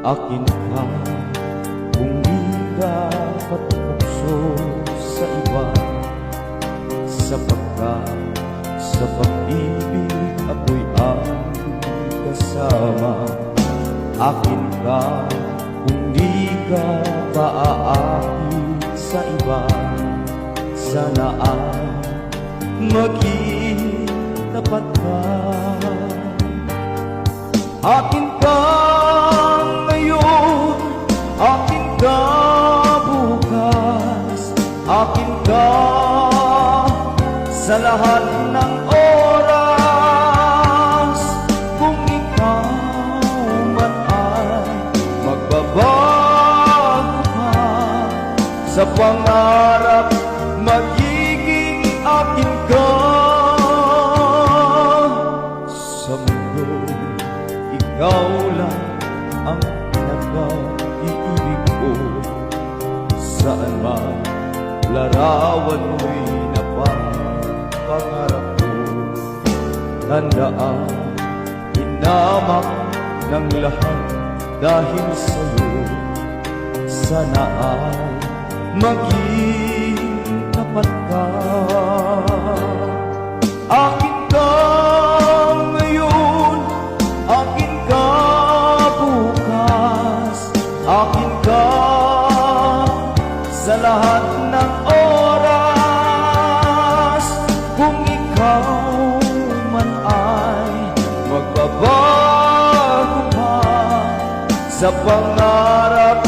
akin ka. Kung di dapat tukso sa iba. Sapagkat sa pag-ibig ako'y ang kasama. Akin ka kung di ka paaakit sa iba. Sana ay maging tapat ka akin ka sa lahat ng oras. Kung ikaw man ay magbabago ka sa pangarap, magiging akin ka sa mundo. Ikaw lang ang nag-iibig ko Saan man larawan mo'y napapangarap ko. Tandaan, inamak ng lahat dahil sa'yo Sana ay maging tapat ka. Akin sa lahat ng oras. Kung ikaw man ay magbabago pa sa pangarap